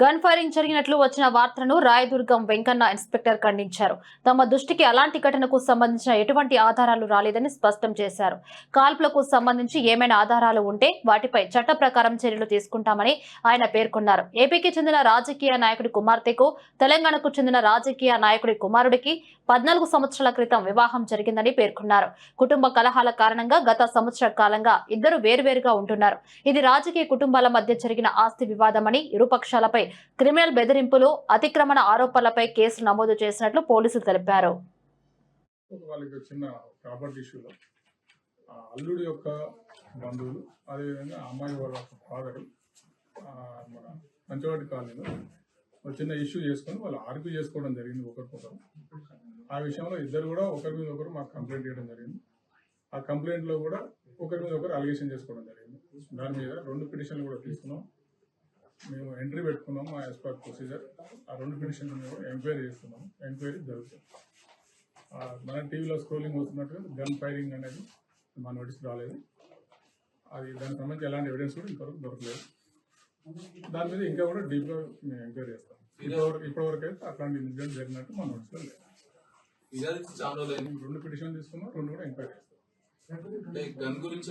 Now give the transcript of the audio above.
Gun firing జరిగినట్లు వచ్చిన వార్తలను రాయదుర్గం వెంకన్న ఇన్స్పెక్టర్ ఖండించారు. తమ దృష్టికి అలాంటి ఘటనకు సంబంధించిన ఎటువంటి ఆధారాలు రాలేదని స్పష్టం చేశారు. కాల్పులకు సంబంధించి ఏమైనా ఆధారాలు ఉంటే వాటిపై చట్ట ప్రకారం చర్యలు తీసుకుంటామని ఆయన పేర్కొన్నారు. ఏపీకి చెందిన రాజకీయ నాయకుడి కుమార్తెకు తెలంగాణకు చెందిన రాజకీయ నాయకుడి కుమారుడికి పద్నాలుగు సంవత్సరాల క్రితం వివాహం జరిగిందని పేర్కొన్నారు. కుటుంబ కలహాల కారణంగా గత సంవత్సర కాలంగా ఇద్దరు వేర్వేరుగా ఉంటున్నారు. ఇది రాజకీయ కుటుంబాల మధ్య జరిగిన ఆస్తి వివాదమని ఇరుపక్షాలపై క్రిమినల్ బెదిరింపులు అతిక్రమణ ఆరోపణలపై కేసు నమోదు చేసినట్లు పోలీసులు తెలిపారు. వాళ్ళకి చిన్న ప్రాపర్టీ ఇష్యూలో అల్లుడి యొక్క బంధువులు అదేవిధంగా అమ్మాయి వాళ్ళ ఫాదరు మన పంచవాటి కాలనీలో చిన్న ఇష్యూ చేసుకొని వాళ్ళు ఆర్గ్యూ చేసుకోవడం జరిగింది ఒకరికొకరు ఆ విషయంలో ఇద్దరు కూడా ఒకరి మీద ఒకరు మాకు కంప్లైంట్ చేయడం జరిగింది. ఆ కంప్లైంట్లో కూడా ఒకరి మీద ఒకరు అలిగేషన్ చేసుకోవడం జరిగింది. దాని మీద రెండు పిటిషన్లు కూడా తీసుకున్నాం. మేము ఎంట్రీ పెట్టుకున్నాము యాజ్ పర్ ప్రొసీజర్ ఆ రెండు పిటిషన్లు మేము ఎంక్వైరీ చేస్తున్నాము. ఎంక్వైరీ జరుగుతుంది. మన టీవీలో స్క్రోలింగ్ అవుతున్నట్టుగా గన్ ఫైరింగ్ అనేది మన నోటీస్ రాలేదు. అది దానికి సంబంధించి ఎలాంటి ఎవిడెన్స్ కూడా ఇంతవరకు దొరకలేదు. దాని మీద ఇంకా కూడా డీప్గా మేము ఎంక్వైరీ చేస్తాం. ఇప్పటివరకు ఇప్పటివరకు అయితే అట్లాంటి ఇన్సిడెంట్ జరిగినట్టు మన నోటీస్లో లేదు. రెండు పిటిషన్ తీసుకున్నాం రెండు కూడా ఎంక్వైరీ చేస్తాం. గన్ గురించి